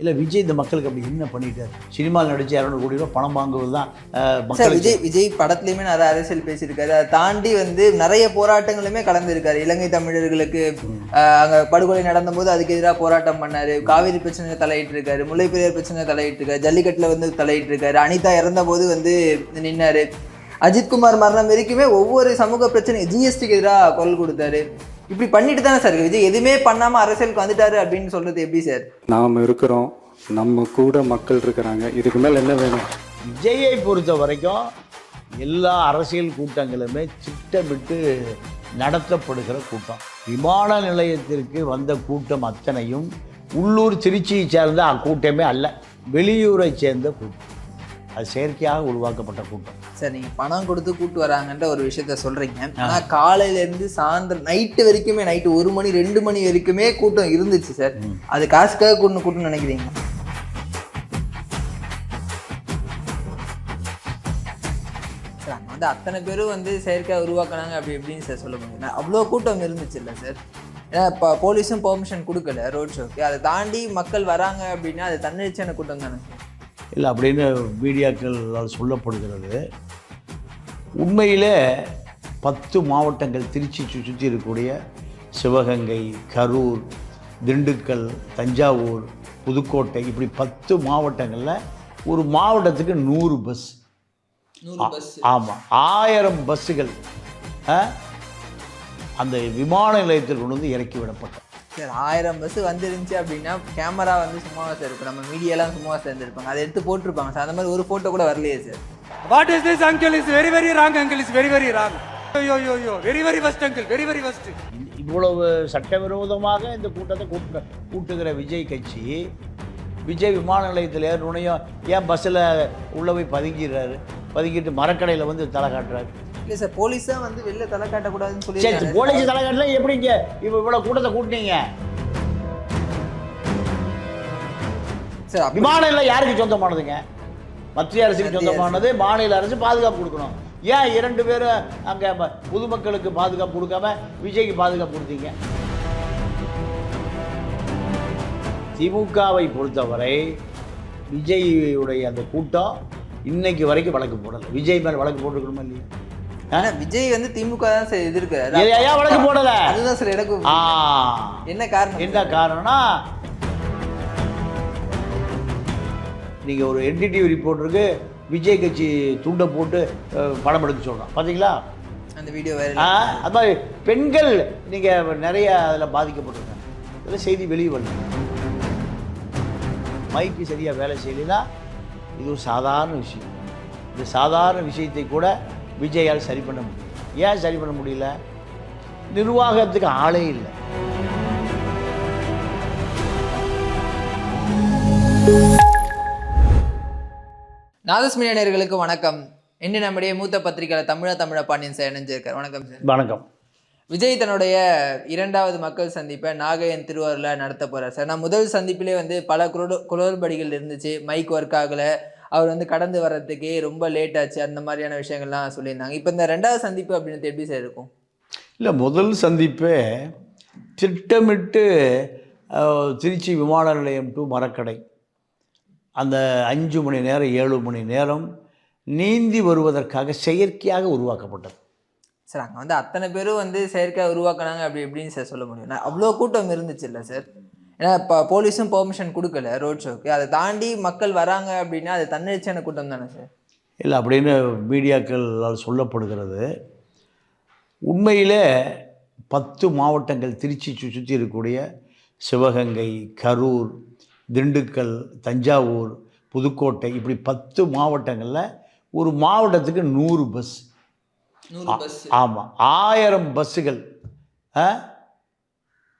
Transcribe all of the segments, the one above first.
இல்லை விஜய் இந்த மக்களுக்கு அப்படி என்ன பண்ணிட்டார்? சினிமாவில் நடிச்சு இரநூறு கோடி ரூபாய் பணம் வாங்குவது தான் சார் விஜய் விஜய் படத்துலையுமே நிறைய அரசியல் பேசியிருக்காரு. அதை தாண்டி வந்து நிறைய போராட்டங்களுமே கலந்துருக்காரு. இலங்கை தமிழர்களுக்கு அங்க படுகொலை நடந்தபோது அதுக்கு எதிராக போராட்டம் பண்ணாரு. காவிரி பிரச்சனை தலையிட்டு இருக்காரு முல்லை பெரியார் பிரச்சனை தலையிட்டு இருக்காரு ஜல்லிக்கட்டுல வந்து தலையிட்டு இருக்காரு அனிதா இறந்த போது வந்து நின்னாரு. அஜித்குமார் மரணம் வரைக்குமே ஒவ்வொரு சமூக பிரச்சனை ஜிஎஸ்டிக்கு எதிராக குரல் கொடுத்தாரு. இப்படி பண்ணிட்டு தானே சார். விஜய் எதுவுமே பண்ணாம அரசியலுக்கு வந்துட்டாரு அப்படின்னு சொல்றது எப்படி சார்? நாம் இருக்கிறோம் நம்ம கூட மக்கள் இருக்கிறாங்க இதுக்கு மேலே என்ன வேணும்? விஜயை பொறுத்த வரைக்கும் எல்லா அரசியல் கூட்டங்களுமே திட்டமிட்டு நடத்தப்படுகிற கூட்டம். விமான நிலையத்திற்கு வந்த கூட்டம் அத்தனையும் உள்ளூர் திருச்சியை சேர்ந்த அக்கூட்டமே அல்ல வெளியூரை சேர்ந்த கூட்டம். அது செயற்கையாக உருவாக்கப்பட்ட கூட்டம். சார் நீங்க பணம் கொடுத்து கூட்டு வராங்கன்ற ஒரு விஷயத்த சொல்றீங்க. ஆனா காலையில இருந்து சாயந்தரம் நைட்டு வரைக்குமே நைட்டு ஒரு மணி ரெண்டு மணி வரைக்குமே கூட்டம் இருந்துச்சு சார். அது காசுக்காக கூட்டணும் கூட்டணும் நினைக்கிறீங்க? வந்து அத்தனை பேரும் வந்து செயற்கையாக உருவாக்குனாங்க அப்படி எப்படின்னு சார் சொல்ல முடியும்? அவ்வளோ கூட்டம் இருந்துச்சு இல்லை சார். ஏன்னா இப்போ போலீஸும் பெர்மிஷன் கொடுக்கல ரோட் ஷோக்கு அதை தாண்டி மக்கள் வராங்க அப்படின்னா அது தன்னெழுச்சியான கூட்டம் தானே இல்லை அப்படின்னு மீடியாக்களால் சொல்லப்படுகிறது. உண்மையிலே பத்து மாவட்டங்கள் திருச்சி சுற்றி இருக்கக்கூடிய சிவகங்கை கரூர் திண்டுக்கல் தஞ்சாவூர் புதுக்கோட்டை இப்படி பத்து மாவட்டங்களில் ஒரு மாவட்டத்துக்கு நூறு பஸ். ஆமாம் ஆயிரம் பஸ்ஸுகள் அந்த விமான நிலையத்தில் கொண்டு வந்து இறக்கி விடப்பட்டது சார் ஆயிரம் பஸ் வந்துருந்துச்சு அப்படின்னா கேமரா வந்து சும்மாவா சார் இருக்கும். நம்ம மீடியாலாம் சும்மாவா சேர்ந்துருப்பாங்க அதை எடுத்து போட்டிருப்பாங்க சார். அந்த மாதிரி ஒரு ஃபோட்டோ கூட வரலையே sir. What is this, uncle? Is very, very wrong, uncle. Is very, very wrong. Yo, yo, yo. Very, very worst, uncle. Very, very worst. இவ்வளவு சட்டவிரோதமாக இந்த கூட்டத்தை கூட்டு கூட்டுகிற விஜய் கட்சி விஜய் விமான நிலையத்தில் ஏறணுனையும் ஏன் பஸ்ஸில் உள்ளே போய் பதுங்கிடுறாரு பதுங்கிட்டு மரக்கடையில் வந்து தலை காட்டுறாரு இல்லை சார் போலீஸா வந்து வெளில தலை காட்டக்கூடாதுன்னு சரி சொல்லி போலீஸ் தலை காட்டல எப்படிங்க இப்போ இவ்வளோ கூட்டத்தை கூட்டினீங்க சார் விமான நிலையம் யாருக்கு சொந்தமானதுங்க மத்திய அரசுக்கு சொந்தமானது மாநில அரசு பாதுகாப்பு கொடுக்கணும். ஏன் இரண்டு பேரும் அங்கே பொதுமக்களுக்கு பாதுகாப்பு கொடுக்காம விஜய்க்கு பாதுகாப்பு கொடுத்தீங்க? திமுகவை பொறுத்தவரை விஜயுடைய அந்த கூட்டம் இன்னைக்கு வரைக்கும் வழக்கு போடலை. விஜய் மேல் வழக்கு போட்டுக்கணுமா இல்லையா? ஆனா விஜய் வந்து திமுக தான் சார் எதிர்க்கிறாரு. வழக்கு போடலை? அதுதான் சார் எனக்கு என்ன காரணம்? என்ன காரணம்னா நீங்கள் ஒரு என்டிடிவி ரிப்போர்ட்டருக்கு விஜய் கட்சி துண்டை போட்டு படம் எடுக்க சொல்கிறான் பார்த்தீங்களா அந்த வீடியோ அது மாதிரி பெண்கள் நீங்கள் நிறைய அதில் பாதிக்கப்பட்டிருக்காங்க. இதில் செய்தி வெளியே வரல. மைக்கு சரியாக வேலை செய்யலைன்னா இது ஒரு சாதாரண விஷயம். இந்த சாதாரண விஷயத்தை கூட விஜயால் சரி பண்ண முடியும் ஏன் சரி பண்ண முடியல? நிர்வாகத்துக்கு ஆளே இல்லை. நாதஸ்மினிய நேயர்களுக்கு வணக்கம். இன்று நம்முடைய மூத்த பத்திரிகையாளர் தமிழா தமிழா பாண்டியன் சார் இணைஞ்சிருக்கார். வணக்கம் சார். வணக்கம். விஜய் தன்னுடைய இரண்டாவது மக்கள் சந்திப்பை நாகையன் திருவாரூரில் நடத்த போறார் சார். நான் முதல் சந்திப்பிலே வந்து பல குளறு குளறுபடிகள் இருந்துச்சு. மைக் ஒர்க் ஆகலை. அவர் வந்து கடந்து வர்றதுக்கே ரொம்ப லேட் ஆச்சு. அந்த மாதிரியான விஷயங்கள்லாம் சொல்லியிருந்தாங்க. இப்போ இந்த ரெண்டாவது சந்திப்பு அப்படின்றது எப்படி சார் இருக்கும்? இல்லை முதல் சந்திப்பே திட்டமிட்டு திருச்சி விமான நிலையம் டு மரக்கடை. அந்த அஞ்சு மணி நேரம் ஏழு மணி நேரம் நீந்தி வருவதற்காக செயற்கையாக உருவாக்கப்பட்டது. சார் அங்கே வந்து அத்தனை பேரும் வந்து செயற்கையாக உருவாக்குனாங்க அப்படி எப்படின்னு சார் சொல்ல முடியும். அவ்வளோ கூட்டம் இருந்துச்சு இல்லை சார்? ஏன்னா இப்போ போலீஸும் பெர்மிஷன் கொடுக்கல ரோட் ஷோக்கு அதை தாண்டி மக்கள் வராங்க அப்படின்னா அது தன்னெழுச்சியான கூட்டம் தானே சார்? இல்லை அப்படின்னு மீடியாக்களால் சொல்லப்படுகிறது. உண்மையிலே பத்து மாவட்டங்கள் திருச்சி சுற்றி இருக்கக்கூடிய சிவகங்கை கரூர் திண்டுக்கல் தஞ்சாவூர் புதுக்கோட்டை இப்படி பத்து மாவட்டங்களில் ஒரு மாவட்டத்துக்கு நூறு பஸ் நூறு பஸ் ஆமாம் ஆயிரம் பஸ்ஸுகள்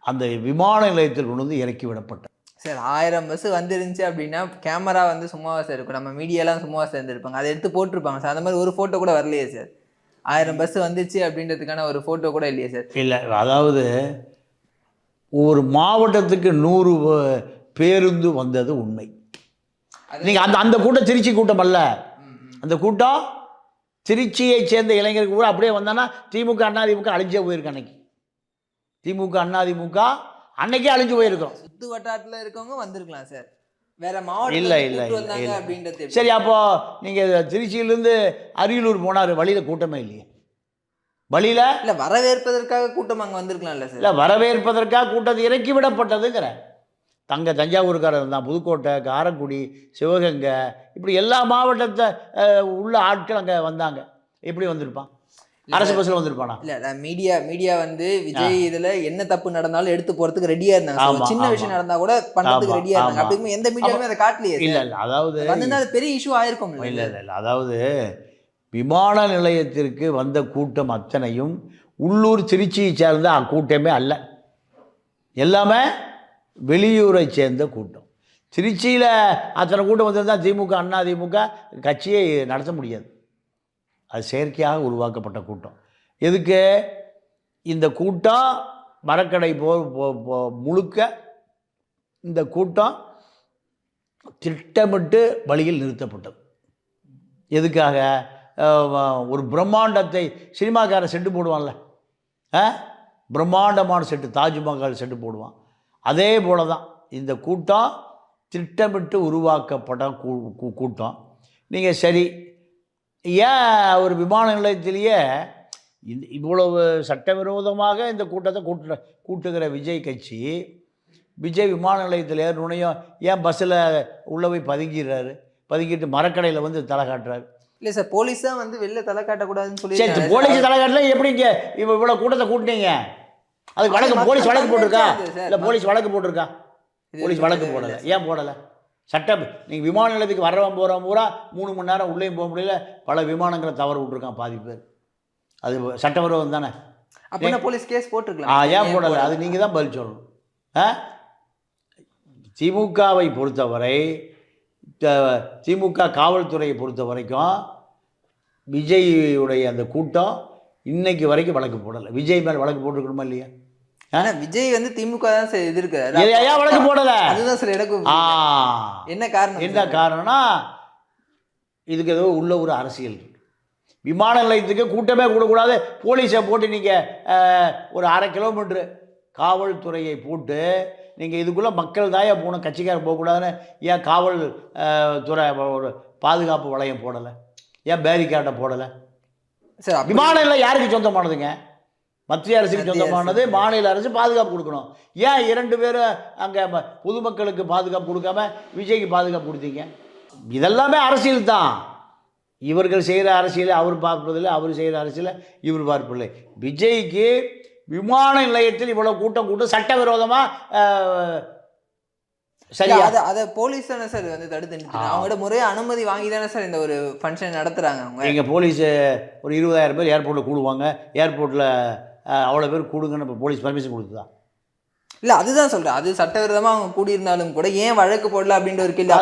அந்த விமான நிலையத்தில் கொண்டு வந்து இறக்கி விடப்பட்டது சார் ஆயிரம் பஸ் வந்துருந்துச்சு அப்படின்னா கேமரா வந்து சும்மாவா சார் இருக்கும். நம்ம மீடியாலாம் சும்மாவா சேர்ந்துருப்பாங்க. அதை எடுத்து போட்டிருப்பாங்க சார். அந்த மாதிரி ஒரு ஃபோட்டோ கூட வரலையே சார். ஆயிரம் பஸ் வந்துச்சு அப்படின்றதுக்கான ஒரு ஃபோட்டோ கூட இல்லையே சார். இல்லை அதாவது ஒரு மாவட்டத்துக்கு நூறு பேருந்து வந்தது உண்மை. நீங்கள் அந்த அந்த கூட்டம் திருச்சி கூட்டம் அல்ல. அந்த கூட்டம் திருச்சியை சேர்ந்த இளைஞருக்கு கூட அப்படியே வந்தான்னா திமுக அதிமுக அழிஞ்சே போயிருக்கு அன்னைக்கு. திமுக அதிமுக அன்னைக்கே அழிஞ்சு போயிருக்கிறோம் சுத்து வட்டாரத்தில் இருக்கவங்க வந்திருக்கலாம் சார். வேற மாவட்டம் இல்லை இல்லை இல்லை அப்படின்றது? சரி அப்போ நீங்கள் திருச்சியிலேருந்து அரியலூர் போனார் வழியில் கூட்டமே இல்லையே. வழியில் இல்ல வரவேற்பதற்காக கூட்டம் அங்க வந்திருக்கலாம்ல சார். இல்லை வரவேற்பதற்காக கூட்டத்தை இறக்கி விடப்பட்டதுங்கிற. தங்க தஞ்சாவூர்காரர் தான் புதுக்கோட்டை காரைக்குடி சிவகங்கை இப்படி எல்லா மாவட்டத்தை உள்ள ஆட்கள் அங்கே வந்தாங்க. எப்படி வந்திருப்பான்? அரசு பஸ்ஸில் வந்திருப்பானா? இல்ல மீடியா மீடியா வந்து விஜய் இதுல என்ன தப்பு நடந்தாலும் எடுத்து போறதுக்கு ரெடியா இருந்தாங்க. சின்ன. விஷயம் நடந்தா கூட பண்றதுக்கு ரெடியா இருந்தாங்க. அப்படி எந்த மீடியாவுமே அதை காட்டலையே இல்லை இல்லை அதாவது வந்து அது பெரிய இஷ்யூ ஆயிருக்கும். இல்லை இல்லை இல்லை அதாவது விமான நிலையத்திற்கு வந்த கூட்டம் அத்தனையும் உள்ளூர் திருச்சியை சேர்ந்த கூட்டமே அல்ல. எல்லாமே வெளியூரை சேர்ந்த கூட்டம். திருச்சியில் அத்தனை கூட்டம் வந்திருந்தால் திமுக அண்ணா திமுக கட்சியை நடத்த முடியாது. அது செயற்கையாக உருவாக்கப்பட்ட கூட்டம். எதுக்கு? இந்த கூட்டம் மரக்கடை போ போ- முழுக்க இந்த கூட்டம் திட்டமிட்டு வழியில் நிறுத்தப்பட்டது. எதுக்காக? ஒரு பிரம்மாண்டத்தை சினிமாக்காரன் செட்டு போடுவான்ல. பிரம்மாண்டமான செட்டு தாஜ்மஹால் செட்டு போடுவான். அதே போல தான் இந்த கூட்டம் திட்டமிட்டு உருவாக்கப்பட்ட கூட்டம். நீங்கள் சரி ஏன் ஒரு விமான நிலையத்திலேயே இந்த இவ்வளவு சட்டவிரோதமாக இந்த கூட்டத்தை கூட்டு கூட்டுகிற விஜய் கட்சி விஜய் விமான நிலையத்தில் ஏறணுனையும் ஏன் பஸ்ஸில் உள்ள போய் பதுங்கிடுறாரு? பதுங்கிட்டு மரக்கடையில் வந்து தலை காட்டுறாரு. இல்ல சார் போலீஸ் தான் வந்து வெளில தலை காட்டக்கூடாதுன்னு சொல்லி சரி போலீஸ் தலை காட்டல எப்படி இங்கே இவ்வளோ இவ்வளோ கூட்டத்தை கூட்டினீங்க? அதுக்கு வழக்கு போலீஸ் வழக்கு போட்டிருக்கா. இல்லை போலீஸ் வழக்கு போட்டிருக்கா? போலீஸ் வழக்கு போடலை. ஏன் போடலை? சட்டம் நீங்கள் விமான நிலையத்துக்கு வர்றவன் போகிறவன் பூரா மூணு மணி நேரம் உள்ளேயும் போக முடியல. பல விமானங்களை தவறு விட்ருக்கான் பாதி பேர். அது சட்டவிரோதம் தானே? அப்படின்னா போலீஸ் கேஸ் ஆ போட்டிருக்கலாம் ஏன் போடலை? அது நீங்கள் தான் பதில் சொல்லணும். ஆ? திமுகவை பொறுத்தவரை திமுக காவல்துறையை பொறுத்த வரைக்கும் விஜயுடைய அந்த கூட்டம் இன்னைக்கு வரைக்கும் வழக்கு போடலை. விஜய் மேல் வழக்கு போட்டிருக்கணுமா இல்லையா? ஆனா விஜய் வந்து திமுக தான் சார் எதிர்க்கிறாரு. ஏன் வழக்கு போடலை? அதுதான் சார் எனக்கு என்ன காரணம் என்ன காரணம்னா இதுக்கு ஏதோ உள்ள ஒரு அரசியல். விமான நிலையத்துக்கு கூட்டமே கூடக்கூடாது போலீஸை போட்டு நீங்கள் ஒரு அரை கிலோமீட்ரு காவல்துறையை போட்டு நீங்கள் இதுக்குள்ளே மக்கள் தாயா போகணும் கட்சிக்காரர் போகக்கூடாதுன்னு ஏன் காவல் துறை ஒரு பாதுகாப்பு வளையம் போடலை? ஏன் பேரிகார்டை போடலை? சார் விமான நிலையம் யாருக்கு சொந்தமானதுங்க? மத்திய அரசுக்கு சொந்தமானது. மாநில அரசு பாதுகாப்பு கொடுக்கணும். ஏன் இரண்டு பேரும் அங்கே பொதுமக்களுக்கு பாதுகாப்பு கொடுக்காம விஜய்க்கு பாதுகாப்பு கொடுத்தீங்க? இதெல்லாமே அரசியல் தான். இவர்கள் செய்கிற அரசியலை அவர் பார்ப்பதில்லை அவர் செய்கிற அரசியலை இவர் பார்ப்பதில்லை. விஜய்க்கு விமான நிலையத்தில் இவ்வளோ கூட்டம் கூட்டம் சட்டவிரோதமாக சரியா? அத அத போலீஸ் தானே சார் வந்து தடுத்து நிறுத்தினாங்க. அவங்ககிட்ட முறையா அனுமதி வாங்கி தானே சார் இந்த ஒரு ஃபங்க்ஷன் நடத்துறாங்க அவங்க. எங்கள் போலீஸு ஒரு இருபதாயிரம் பேர் ஏர்போர்ட்டில் கூடுவாங்க. ஏர்போர்ட்டில் அவ்வளோ பேர் கூடுங்கன்னு இப்போ போலீஸ் பர்மிஷன் கொடுத்துதா இல்ல அதுதான் சொல்றேன். அது சட்டவிரோதமா அவங்க கூடியிருந்தாலும் கூட ஏன் வழக்கு போடல அப்படின்ற ஒரு கேள்வி.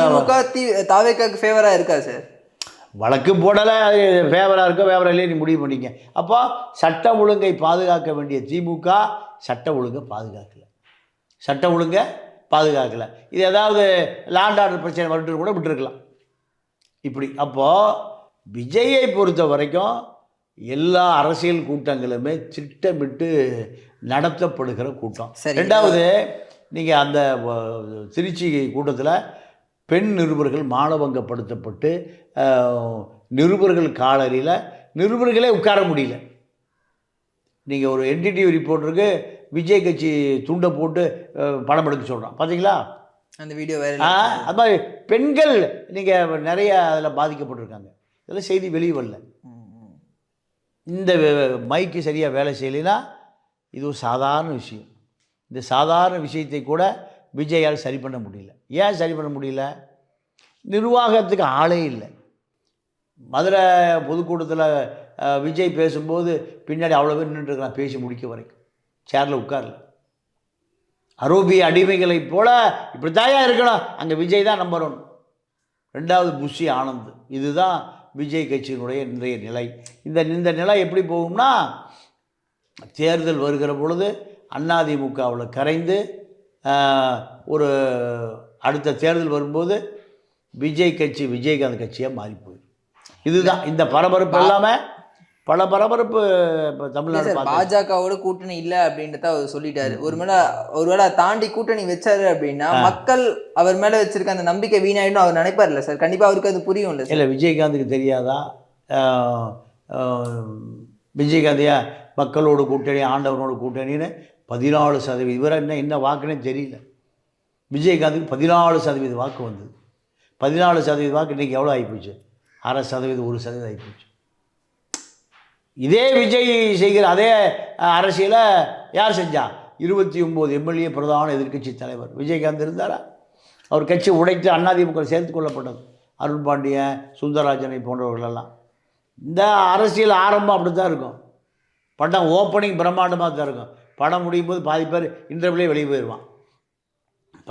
திமுக தி- தாவேக்காக்கு ஃபேவரா இருக்கா சார் வழக்கு போடலை அது ஃபேவராக இருக்கோ ஃபேவராக இல்லையே நீ முடிவு பண்ணிக்க அப்போ சட்ட ஒழுங்கை பாதுகாக்க வேண்டிய திமுக சட்ட ஒழுங்கை பாதுகாக்கல. சட்ட ஒழுங்கை பாதுகாக்கல. இது ஏதாவது லாண்ட் ஆர்டர் பிரச்சனை வரட்டு கூட விட்டுருக்கலாம். இப்படி அப்போது விஜயை பொறுத்த வரைக்கும் எல்லா அரசியல் கூட்டங்களுமே திட்டமிட்டு நடத்தப்படுகிற கூட்டம். ரெண்டாவது நீங்கள் அந்த திருச்சி கூட்டத்தில் பெண் நிருபர்கள் மானபங்கப்படுத்தப்பட்டு நிருபர்கள் காலரியில் நிருபர்களே உட்கார முடியல. நீங்கள் ஒரு என்டிடிவி ரிப்போர்ட்டருக்கு விஜய் கட்சி துண்டை போட்டு படம் எடுக்க சொல்கிறான் பார்த்தீங்களா அந்த வீடியோ வேற அது மாதிரி பெண்கள் நீங்கள் நிறைய அதில் பாதிக்கப்பட்டிருக்காங்க. இதெல்லாம் செய்தி வெளியே வரல. இந்த வே- மைக்கு சரியாக வேலை செய்யலைன்னா இது ஒரு சாதாரண விஷயம். இந்த சாதாரண விஷயத்தை கூட விஜயால் சரி பண்ண முடியல. ஏன் சரி பண்ண முடியல? நிர்வாகத்துக்கு ஆளே இல்லை. மதுரை பொதுக்கூட்டத்தில் விஜய் பேசும்போது பின்னாடி அவ்வளோ பேர் நின்றுருக்கலாம் பேசி முடிக்க வரைக்கும். சேரில் உட்காரல. அரூபிய போல் இப்படி இப்படித்தாயா இருக்கணும்? அங்கே விஜய் தான் நம்பர் ஒன் ரெண்டாவது புஷி ஆனந்த். இதுதான் விஜய் கட்சியினுடைய இன்றைய நிலை. இந்த இந்த நிலை எப்படி போகும்னா தேர்தல் வருகிற பொழுது அதிமுகவில் கரைந்து ஒரு அடுத்த தேர்தல் வரும்போது விஜய் கட்சி விஜயகாந்த் கட்சியாக மாறி போயிடும். இதுதான் இந்த பரபரப்பு எல்லாமே பல பரபரப்பு இப்போ இல்ல தமிழ்நாடு பாஜகவோட கூட்டணி இல்ல அப்படின்றத அவர் சொல்லிட்டாரு. ஒருவேளை ஒருவேளை தாண்டி கூட்டணி வச்சாரு அப்படின்னா மக்கள் அவர் மேல வச்சிருக்க அந்த நம்பிக்கை வீணாயிடும் அவர் நினைப்பார்ல சார். கண்டிப்பா அவருக்கு அது புரியும் இல்ல இல்லை விஜயகாந்துக்கு தெரியாதா? விஜயகாந்தையா மக்களோட கூட்டணி ஆண்டவனோட கூட்டணின்னு பதினாலு சதவீதம் இவரை என்ன என்ன வாக்குன்னே தெரியல. விஜயகாந்துக்கு பதினாலு சதவீத வாக்கு வந்தது. பதினாலு சதவீத வாக்கு இன்றைக்கி எவ்வளோ ஆகிப்போச்சு அரை சதவீதம் ஒரு சதவீதம் ஆகிப்போச்சு இதே விஜய் செய்கிற அதே அரசியலை யார் செஞ்சா? இருபத்தி ஒம்பது எம்எல்ஏ பிரதான எதிர்க்கட்சி தலைவர். விஜயகாந்த் இருந்தாரா? அவர் கட்சி உடைத்து அதிமுக சேர்த்து கொள்ளப்பட்டது. அருண் பாண்டியன் சுந்தரராஜனை போன்றவர்களெல்லாம். இந்த அரசியல் ஆரம்பம் அப்படி தான் இருக்கும். படம் ஓப்பனிங் பிரம்மாண்டமாக தான் இருக்கும். படம் முடியும் போது பாதி பேர் இன்டர்வியூலே வெளியே போயிடுவான்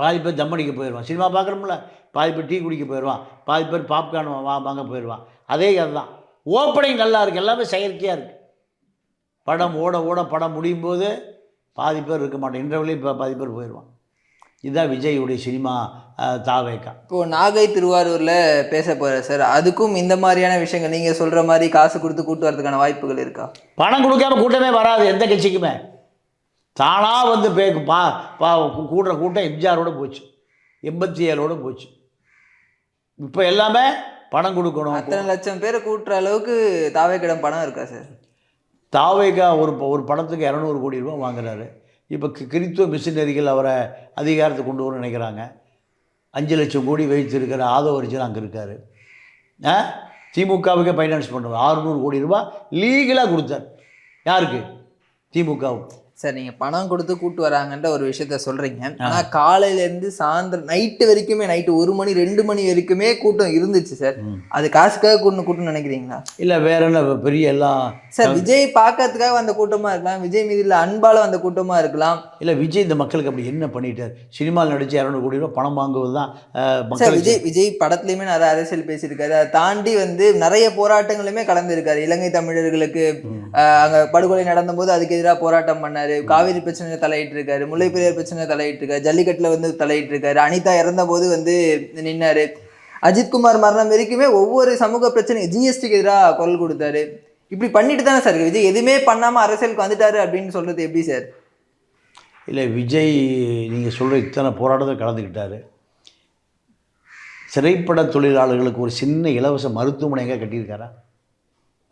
பாதி பேர் தம் அடிக்க போயிடுவான் சினிமா பார்க்குறோம்ல பாதி பேர் டீ குடிக்க போயிடுவான் பாதி பேர் பாப்கார்ன் வா வாங்க போயிடுவான் அதே அதுதான். ஓப்பனிங் நல்லா இருக்குது எல்லாமே செயற்கையாக இருக்குது படம் ஓட ஓட படம் முடியும் போது பாதி பேர் இருக்க மாட்டேன் இன்டர்வியூலே இப்போ பாதி பேர் போயிடுவான் இதுதான் விஜயுடைய சினிமா தாவேக்கா. இப்போ நாகை திருவாரூர்ல பேச போறாரு சார் அதுக்கும் இந்த மாதிரியான விஷயங்கள் நீங்க சொல்ற மாதிரி காசு கொடுத்து கூட்டு வரதுக்கான வாய்ப்புகள் இருக்கா? பணம் கொடுக்காம கூட்டமே வராது. எந்த கட்சிக்குமே. தானாக வந்து பே பா பா கூடுற கூட்டம் எம்ஜிஆரோட போச்சு. எண்பத்தி ஏழோட போச்சு. இப்போ எல்லாமே பணம் கொடுக்கணும். அத்தனை லட்சம் பேரை கூட்டுற அளவுக்கு தாவேக்கிடம் பணம் இருக்கா சார் தாவேகா ஒரு ஒரு படத்துக்கு இரநூறு கோடி ரூபாய் வாங்குறாரு. இப்போ கிறித்துவ மிஷினரிகள் அவரை அதிகாரத்தை கொண்டு வரணும்னு நினைக்கிறாங்க. அஞ்சு லட்சம் கோடி வைத்திருக்கிற ஆதவ அர்ஜுன் அங்கே இருக்கார். ஆ? திமுகவுக்கே ஃபைனான்ஸ் பண்ணுவார் ஆறுநூறு கோடி ரூபாய் லீகலாக கொடுத்தார். யாருக்கு? திமுகவுக்கு. சார் நீங்க பணம் கொடுத்து கூட்டு வராங்கன்ற ஒரு விஷயத்த சொல்றீங்க. ஆனா காலையில இருந்து சாயந்தரம் நைட்டு வரைக்குமே நைட்டு ஒரு மணி ரெண்டு மணி வரைக்குமே கூட்டம் இருந்துச்சு சார் அது காசுக்காக கூட்டணும் கூட்டணும் நினைக்கிறீங்களா? இல்லை வேற என்ன பெரிய எல்லாம் சார் விஜய் பார்க்கறதுக்காக வந்த கூட்டமா இருக்கலாம். விஜய் மீது இல்ல அன்பால வந்த கூட்டமா இருக்கலாம். இல்லை விஜய் இந்த மக்களுக்கு அப்படி என்ன பண்ணிட்டார்? சினிமாவில் நடித்து இரநூறு கோடி ரூபாய் பணம் வாங்குவது தான் சார் விஜய் விஜய் படத்துலயுமே நிறைய அரசியல் பேசியிருக்காரு. அதை தாண்டி வந்து நிறைய போராட்டங்களுமே கலந்துருக்காரு. இலங்கை தமிழர்களுக்கு அங்க படுகொலை நடந்தபோது அதுக்கு எதிராக போராட்டம் பண்ணாரு. காவிரி பிரச்சனை தலையிட்டு இருக்காரு முல்லை பெரியார் பிரச்சனை தலையிட்டு இருக்காரு ஜல்லிக்கட்டுல வந்து தலையிட்டு இருக்காரு அனிதா இறந்த போது வந்து நின்னாரு. அஜித்குமார் மரணம் வரைக்குமே ஒவ்வொரு சமூக பிரச்சனை ஜிஎஸ்டிக்கு எதிராக குரல் கொடுத்தாரு. இப்படி பண்ணிட்டு தானே சார் விஜய் எதுவுமே பண்ணாம அரசியலுக்கு வந்துட்டாரு அப்படின்னு சொல்றது எப்படி சார்? இல்லை விஜய் நீங்கள் சொல்கிற இத்தனை போராட்டத்தில் கலந்துக்கிட்டார். திரைப்பட தொழிலாளர்களுக்கு ஒரு சின்ன இலவச மருத்துவமனை கட்டியிருக்காரா?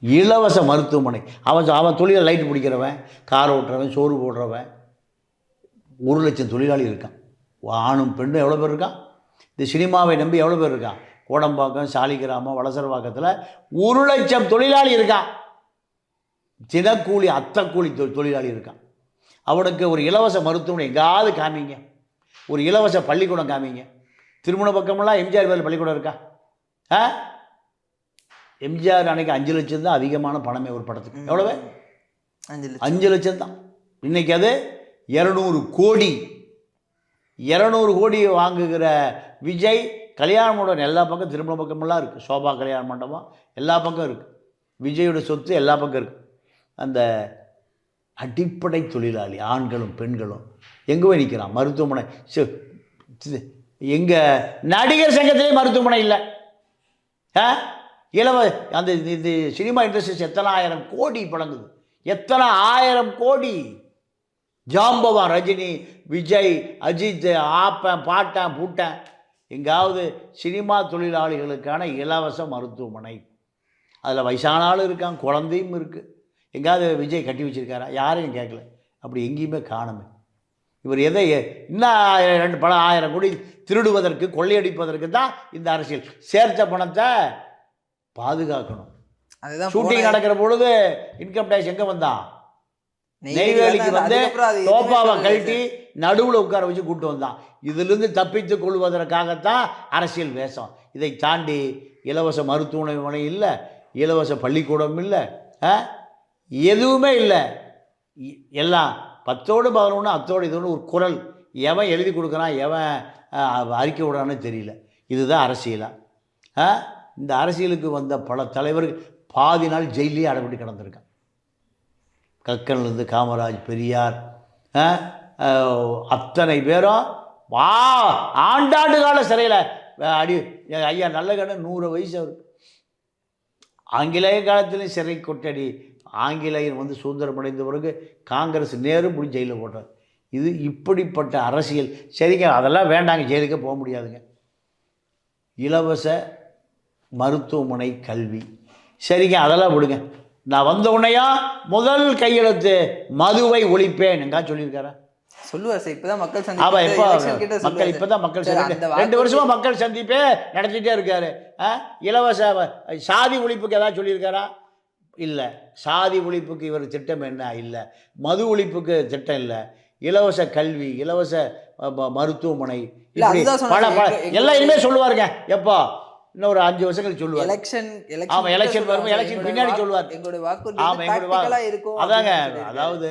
இலவச மருத்துவமனை. அவன் அவன் தொழிலில் லைட் பிடிக்கிறவன் கார் ஓட்டுறவன் சோறு போடுறவன் ஒரு லட்சம் தொழிலாளி இருக்கான். ஆணும் பெண்ணும் எவ்வளோ பேர் இருக்கான்? இந்த சினிமாவை நம்பி எவ்வளோ பேர் இருக்கான்? கோடம்பாக்கம் சாலிகிராமம் வளசரவாக்கத்தில் ஒரு லட்சம் தொழிலாளி இருக்கான். தினக்கூலி அத்தக்கூலி தொ தொழிலாளி இருக்கான். அவனுக்கு ஒரு இலவச மருத்துவமனை எங்காவது காமிங்க. ஒரு இலவச பள்ளிக்கூடம் காமிங்க. திருமண பக்கமெல்லாம் எம்ஜிஆர் பேரில் பள்ளிக்கூடம் இருக்கா? ஆ? எம்ஜிஆர் அன்னைக்கு அஞ்சு லட்சம் தான் அதிகமான பணமே ஒரு படத்துக்கு. எவ்வளவு? அஞ்சு லட்சம். அஞ்சு லட்சம் தான். இன்னைக்கு அது இரநூறு கோடி. இரநூறு கோடி வாங்குகிற விஜய் கல்யாண மண்டபம் எல்லா பக்கம் திருமண பக்கமெல்லாம் இருக்குது சோபா கல்யாண மண்டபம் எல்லா பக்கம் இருக்குது விஜயோட சொத்து எல்லா பக்கம் இருக்குது அந்த அடிப்படை தொழிலாளி ஆண்களும் பெண்களும் எங்கே போய் நிற்கிறான் மருத்துவமனை. எங்கள் நடிகர் சங்கத்திலே மருத்துவமனை இல்லை. ஆ? இலவ அந்த இது சினிமா இண்டஸ்ட்ரீஸ் எத்தனை ஆயிரம் கோடி பழங்குது எத்தனை ஆயிரம் கோடி? ஜாம்பவான் ரஜினி விஜய் அஜித் ஆப்பன் பாட்டன் பூட்டன். எங்காவது சினிமா தொழிலாளிகளுக்கான இலவச மருத்துவமனை. அதில் வயசான ஆளும் இருக்கான் குழந்தையும் இருக்குது எங்காவது விஜய் கட்டி வச்சுருக்காரா? யாரையும் கேட்கல அப்படி எங்கேயுமே காணுமே. இவர் எதை இன்னும் ரெண்டு பல ஆயிரம் கோடி திருடுவதற்கு கொள்ளையடிப்பதற்கு தான் இந்த அரசியல். சேர்த்த பணத்தை பாதுகாக்கணும். அதுதான் ஷூட்டிங் நடக்கிற பொழுது இன்கம் டேக்ஸ் எங்கே வந்தான் நெய்வேலி நெய்வேலிக்கு. வந்து சொல்லல கழட்டி நடுவில் உட்கார வச்சு கூட்டு வந்தான். இதிலிருந்து தப்பித்துக் கொள்வதற்காகத்தான் அரசியல் வேஷம். இதை தாண்டி இலவச மருத்துவமனை இல்லை இலவச பள்ளிக்கூடம் இல்லை? எதுவுமே இல்லை. எல்லாம் பத்தோடு பதினொன்று அத்தோடு இது ஒரு குரல். எவன் எழுதி கொடுக்குறான் எவன் அறிக்கை விடுறான்னு தெரியல. இதுதான் அரசியலா? ஆ? இந்த அரசியலுக்கு வந்த பல தலைவர்கள் பாதி நாள் ஜெயிலே அடப்பட்டு கிடந்திருக்கான் கக்கன்லேருந்து காமராஜ் பெரியார் அத்தனை பேரும் வா ஆண்டாண்டு கால சிறையில் அடி ஐயா நல்ல கடை நூறு வயசு அவருக்கு ஆங்கிலேய காலத்திலையும் சிறை கொட்டடி ஆங்கிலேயன் வந்து சுதந்திரம் அடைந்த பிறகு காங்கிரஸ் நேரு முடிஞ்ச ஜெயிலில் போட்டார். இது இப்படிப்பட்ட அரசியல். சரிங்க அதெல்லாம் வேண்டாங்க ஜெயிலுக்கே போக முடியாதுங்க. இலவச மருத்துவமனை கல்வி. சரிங்க அதெல்லாம் விடுங்க. நான் வந்த உடனேயா முதல் கையெழுத்து மதுவை ஒழிப்பேன் எங்கா சொல்லியிருக்காரா? சொல்லுவார் சார் இப்பதான் மக்கள் சந்திப்பு மக்கள் சொல்லுவார் இப்போ தான் மக்கள் சந்திப்பு. ரெண்டு வருஷமா மக்கள் சந்திப்பே நடத்திட்டே இருக்காரு? இலவச சாதி ஒழிப்புக்கு ஏதாவது சொல்லியிருக்காரா? இல்லை. சாதி ஒழிப்புக்கு இவர் திட்டம் என்ன? இல்லை. மது ஒழிப்புக்கு திட்டம் இல்லை. இலவச கல்வி இலவச மருத்துவமனை. பல பல எல்லாம் இனிமே சொல்லுவாருங்க. எப்போ? இன்னும் ஒரு அஞ்சு வருஷம் கழிச்சு சொல்லுவார் எலெக்ஷன் ஆமா, election வரும், election பின்னாடி சொல்லுவார். எங்களுடைய வாக்குறுதி ஆமா, வந்து எங்களுடைய இருக்கும் அதாங்க. அதாவது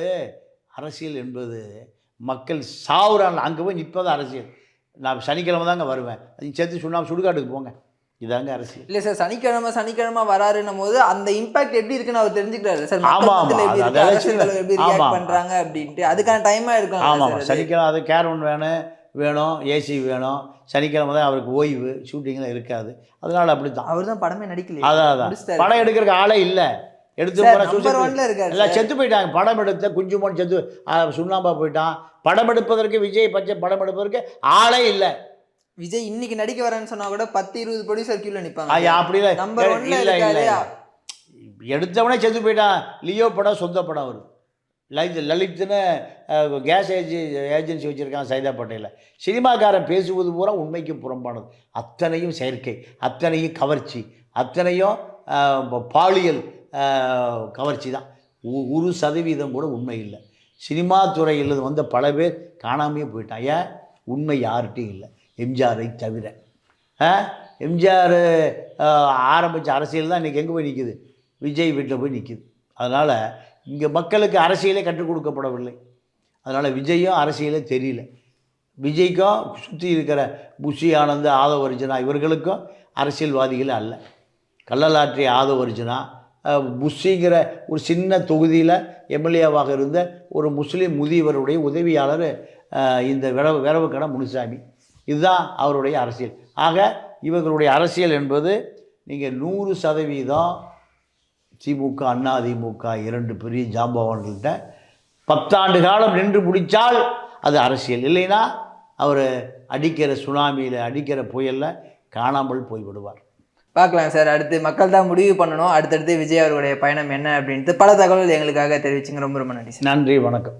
அரசியல் என்பது மக்கள் சாவுறாங்க. அங்கே போய் நிற்பதான் அரசியல். நான் சனிக்கிழமை தாங்க வருவேன். அது சேர்த்து சொன்னால் சுடுகாட்டுக்கு போங்க. இதாங்க அரசியல். இல்ல சார் சனிக்கிழமை சனிக்கிழமை வராருன்னும் போது அந்த இம்பாக்ட் எப்படி இருக்குன்னு அவர் தெரிஞ்சுக்கிறாரு. சார். எப்படி. ரியாக்ட் பண்றாங்க அப்படின்ட்டு. அதுக்கான டைமா இருக்கும் ஆமாம் சனிக்கிழமை அது கேர் ஒன் வேணும். வேணும் ஏசி வேணும். சனிக்கிழமை தான் அவருக்கு ஓய்வு ஷூட்டிங்லாம் இருக்காது. அதனால அப்படி தான் அவர் தான் படமே நடிக்கல அதான் அதான். படம் எடுக்கிறதுக்கு ஆளே இல்லை. எடுத்து சார், போற number suicide one ல இருக்காரு எல்லாம் சார். செத்து போயிட்டாங்க. படம் எடுத்த குஞ்சுமோன் செத்து சுண்ணாம்பா போயிட்டான். படம் எடுப்பதற்கு விஜய் பச்சை படம் எடுப்பதற்கு ஆளே இல்லை. விஜய் இன்னைக்கு நடிக்க வரேன்னு சொன்னா கூட பத்து இருபது ப்ரொடியூசர் கீழ நிப்பாங்க. ஐயா அப்படி இல்லை. இல்லை இல்லை எடுத்தவனே செத்து போயிட்டான். லியோ படம் சொந்த படம் வருது லலித் லலித்னு கேஸ் ஏஜி ஏஜென்சி வச்சுருக்கான் சைதா சினிமாக்காரன் பேசுவது பூரா உண்மைக்கு புறம்பானது. அத்தனையும் செயற்கை அத்தனையும் கவர்ச்சி அத்தனையும் பாலியல் கவர்ச்சி தான். ஒரு சதவீதம் கூட உண்மை இல்லை. சினிமா துறையில் வந்த பல பேர் காணாமையே போயிட்டான். ஏன்? உண்மை யார்கிட்டையும் இல்லை. எம்ஜிஆரை தவிர. எம்ஜிஆர் ஆரம்பித்த அரசியல் தான் இன்றைக்கி எங்கே போய் நிற்கிது விஜய் வீட்டில் போய் நிற்கிது அதனால் இங்கே மக்களுக்கு அரசியலே கற்றுக் கொடுக்கப்படவில்லை. அதனால் விஜயும் அரசியலே தெரியல. விஜய்க்கும் சுற்றி இருக்கிற புஷி ஆனந்த் ஆதவ அர்ஜுனா இவர்களுக்கும் அரசியல்வாதிகள் அல்ல. கள்ளலாற்றிய ஆதவ அர்ஜுனா புஷிங்கிற ஒரு சின்ன தொகுதியில் எம்எல்ஏவாக இருந்த ஒரு முஸ்லீம் முதியவருடைய உதவியாளர் இந்த விரவு விரவுக்கடை முனுசாமி. இதுதான் அவருடைய அரசியல். ஆக இவர்களுடைய அரசியல் என்பது நீங்கள் நூறு சதவீதம் திமுக அண்ணா திமுக இரண்டு பெரிய ஜாம்பவான்கள்கிட்ட பத்தாண்டு காலம் நின்று முடித்தால் அது அரசியல். இல்லைன்னா அவர் அடிக்கிற சுனாமியில் அடிக்கிற புயலில் காணாமல் போய்விடுவார். பார்க்கலாம் சார். அடுத்து மக்கள் தான் முடிவு பண்ணணும். அடுத்தடுத்து விஜய் அவர்களுடைய பயணம் என்ன அப்படின்ட்டு பல தகவல்கள் எங்களுக்காக தெரிவிச்சுங்க. ரொம்ப ரொம்ப நன்றி நன்றி வணக்கம்.